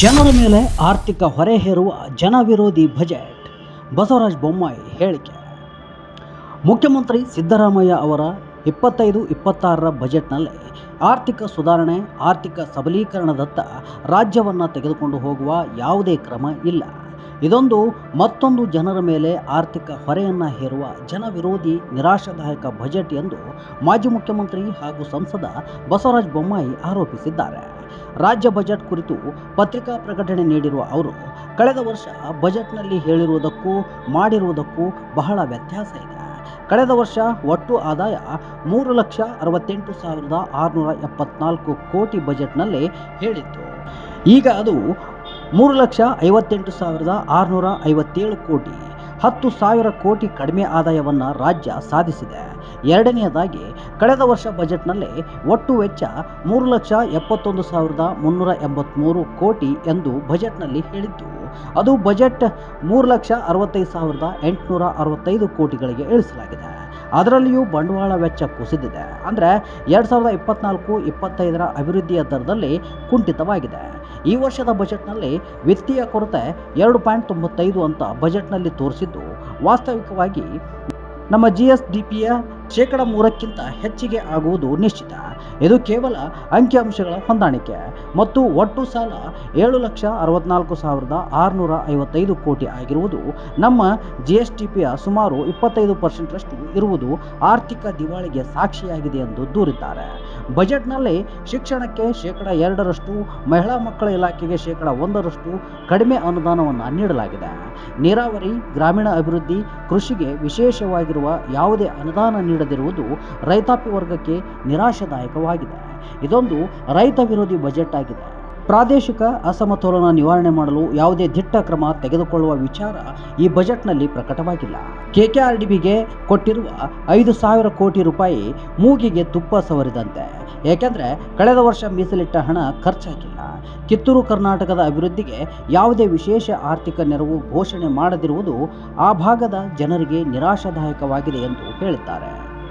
ಜನರ ಮೇಲೆ ಆರ್ಥಿಕ ಹೊರೆ ಹೇರುವ ಜನವಿರೋಧಿ ಬಜೆಟ್. ಬಸವರಾಜ ಬೊಮ್ಮಾಯಿ ಹೇಳಿಕೆ. ಮುಖ್ಯಮಂತ್ರಿ ಸಿದ್ದರಾಮಯ್ಯ ಅವರ ಇಪ್ಪತ್ತೈದು, ಇಪ್ಪತ್ತಾರರ ಬಜೆಟ್ನಲ್ಲಿ ಆರ್ಥಿಕ ಸುಧಾರಣೆ, ಆರ್ಥಿಕ ಸಬಲೀಕರಣದತ್ತ ರಾಜ್ಯವನ್ನು ತೆಗೆದುಕೊಂಡು ಹೋಗುವ ಯಾವುದೇ ಕ್ರಮ ಇಲ್ಲ. ಇದೊಂದು ಮತ್ತೊಂದು ಜನರ ಮೇಲೆ ಆರ್ಥಿಕ ಹೊರೆಯನ್ನು ಹೇರುವ ಜನವಿರೋಧಿ, ನಿರಾಶಾದಾಯಕ ಬಜೆಟ್ ಎಂದು ಮಾಜಿ ಮುಖ್ಯಮಂತ್ರಿ ಹಾಗೂ ಸಂಸದ ಬಸವರಾಜ ಬೊಮ್ಮಾಯಿ ಆರೋಪಿಸಿದ್ದಾರೆ. ರಾಜ್ಯ ಬಜೆಟ್ ಕುರಿತು ಪತ್ರಿಕಾ ಪ್ರಕಟಣೆ ನೀಡಿರುವ ಅವರು, ಕಳೆದ ವರ್ಷ ಬಜೆಟ್ನಲ್ಲಿ ಹೇಳಿರುವುದಕ್ಕೂ ಮಾಡಿರುವುದಕ್ಕೂ ಬಹಳ ವ್ಯತ್ಯಾಸ ಇದೆ. ಕಳೆದ ವರ್ಷ ಒಟ್ಟು ಆದಾಯ ಮೂರು ಲಕ್ಷ ಅರವತ್ತೆಂಟು ಸಾವಿರದ ಆರುನೂರ ಎಪ್ಪತ್ನಾಲ್ಕು ಕೋಟಿ ಬಜೆಟ್ನಲ್ಲಿ ಹೇಳಿತ್ತು. ಈಗ ಅದು ಮೂರು ಲಕ್ಷ ಐವತ್ತೆಂಟು ಸಾವಿರದ ಆರುನೂರ ಐವತ್ತೇಳು ಕೋಟಿ. ಹತ್ತು ಸಾವಿರ ಕೋಟಿ ಕಡಿಮೆ ಆದಾಯವನ್ನು ರಾಜ್ಯ ಸಾಧಿಸಿದೆ. ಎರಡನೆಯದಾಗಿ, ಕಳೆದ ವರ್ಷ ಬಜೆಟ್ನಲ್ಲಿ ಒಟ್ಟು ವೆಚ್ಚ ಮೂರು ಲಕ್ಷ ಎಪ್ಪತ್ತೊಂದು ಸಾವಿರದ ಮುನ್ನೂರ ಎಂಬತ್ತ್ಮೂರು ಕೋಟಿ ಎಂದು ಬಜೆಟ್ನಲ್ಲಿ ಹೇಳಿದ್ದು, ಅದು ಬಜೆಟ್ ಮೂರು ಲಕ್ಷ ಅರವತ್ತೈದು ಸಾವಿರದ ಎಂಟುನೂರ ಅರವತ್ತೈದು ಕೋಟಿಗಳಿಗೆ ಇಳಿಸಲಾಗಿದೆ ಅದರಲ್ಲಿಯೂ ಬಂಡವಾಳ ವೆಚ್ಚ ಕುಸಿದಿದೆ. ಅಂದರೆ ಎರಡು ಸಾವಿರದ ಇಪ್ಪತ್ನಾಲ್ಕು ಇಪ್ಪತ್ತೈದರ ಅಭಿವೃದ್ಧಿಯ ದರದಲ್ಲಿ ಕುಂಠಿತವಾಗಿದೆ. ಈ ವರ್ಷದ ಬಜೆಟ್ನಲ್ಲಿ ವಿತ್ತೀಯ ಕೊರತೆ ಎರಡು ಪಾಯಿಂಟ್ ತೊಂಬತ್ತೈದು ಅಂತ ಬಜೆಟ್ನಲ್ಲಿ ತೋರಿಸಿದ್ದು ವಾಸ್ತವಿಕವಾಗಿ ನಮ್ಮ ಜಿ ಎಸ್ ಡಿ ಪಿಯ ಶೇಕಡ ಮೂರಕ್ಕಿಂತ ಹೆಚ್ಚಿಗೆ ಆಗುವುದು ನಿಶ್ಚಿತ. ಇದು ಕೇವಲ ಅಂಕಿಅಂಶಗಳ ಹೊಂದಾಣಿಕೆ. ಮತ್ತು ಒಟ್ಟು ಸಾಲ ಏಳು ಲಕ್ಷ ಅರವತ್ನಾಲ್ಕು ಸಾವಿರದ ಆರುನೂರ ಐವತ್ತೈದು ಕೋಟಿ ಆಗಿರುವುದು ನಮ್ಮ ಜಿ ಎಸ್ ಟಿ ಪಿಯ ಸುಮಾರು ಇಪ್ಪತ್ತೈದು ಪರ್ಸೆಂಟ್ರಷ್ಟು ಇರುವುದು ಆರ್ಥಿಕ ದಿವಾಳಿಗೆ ಸಾಕ್ಷಿಯಾಗಿದೆ ಎಂದು ದೂರಿದ್ದಾರೆ. ಬಜೆಟ್ನಲ್ಲಿ ಶಿಕ್ಷಣಕ್ಕೆ ಶೇಕಡ ಎರಡರಷ್ಟು, ಮಹಿಳಾ ಮಕ್ಕಳ ಇಲಾಖೆಗೆ ಶೇಕಡ ಒಂದರಷ್ಟು ಕಡಿಮೆ ಅನುದಾನವನ್ನು ನೀಡಲಾಗಿದೆ. ನೀರಾವರಿ ಗ್ರಾಮೀಣ ಅಭಿವೃದ್ಧಿ ಕೃಷಿಗೆ ವಿಶೇಷವಾಗಿರುವ ಯಾವುದೇ ಅನುದಾನ ನೀಡದಿರುವುದು ರೈತಾಪಿ ವರ್ಗಕ್ಕೆ ನಿರಾಶಾದಾಯಕವಾಗಿದೆ. ಇದೊಂದು ರೈತ ವಿರೋಧಿ ಬಜೆಟ್ ಆಗಿದೆ. ಪ್ರಾದೇಶಿಕ ಅಸಮತೋಲನ ನಿವಾರಣೆ ಮಾಡಲು ಯಾವುದೇ ದಿಟ್ಟ ಕ್ರಮ ತೆಗೆದುಕೊಳ್ಳುವ ವಿಚಾರ ಈ ಬಜೆಟ್ನಲ್ಲಿ ಪ್ರಕಟವಾಗಿಲ್ಲ. ಕೆಕೆಆರ್ಡಿಬಿಗೆ ಕೊಟ್ಟಿರುವ ಐದು ಸಾವಿರ ಕೋಟಿ ರೂಪಾಯಿ ಮೂಗಿಗೆ ತುಪ್ಪ ಸವರಿದಂತೆ. ಏಕೆಂದರೆ ಕಳೆದ ವರ್ಷ ಮೀಸಲಿಟ್ಟ ಹಣ ಖರ್ಚಾಗಿಲ್ಲ. ಕಿತ್ತೂರು ಕರ್ನಾಟಕದ ಅಭಿವೃದ್ಧಿಗೆ ಯಾವುದೇ ವಿಶೇಷ ಆರ್ಥಿಕ ನೆರವು ಘೋಷಣೆ ಮಾಡದಿರುವುದು ಆ ಭಾಗದ ಜನರಿಗೆ ನಿರಾಶಾದಾಯಕವಾಗಿದೆ ಎಂದು ಹೇಳಿದ್ದಾರೆ.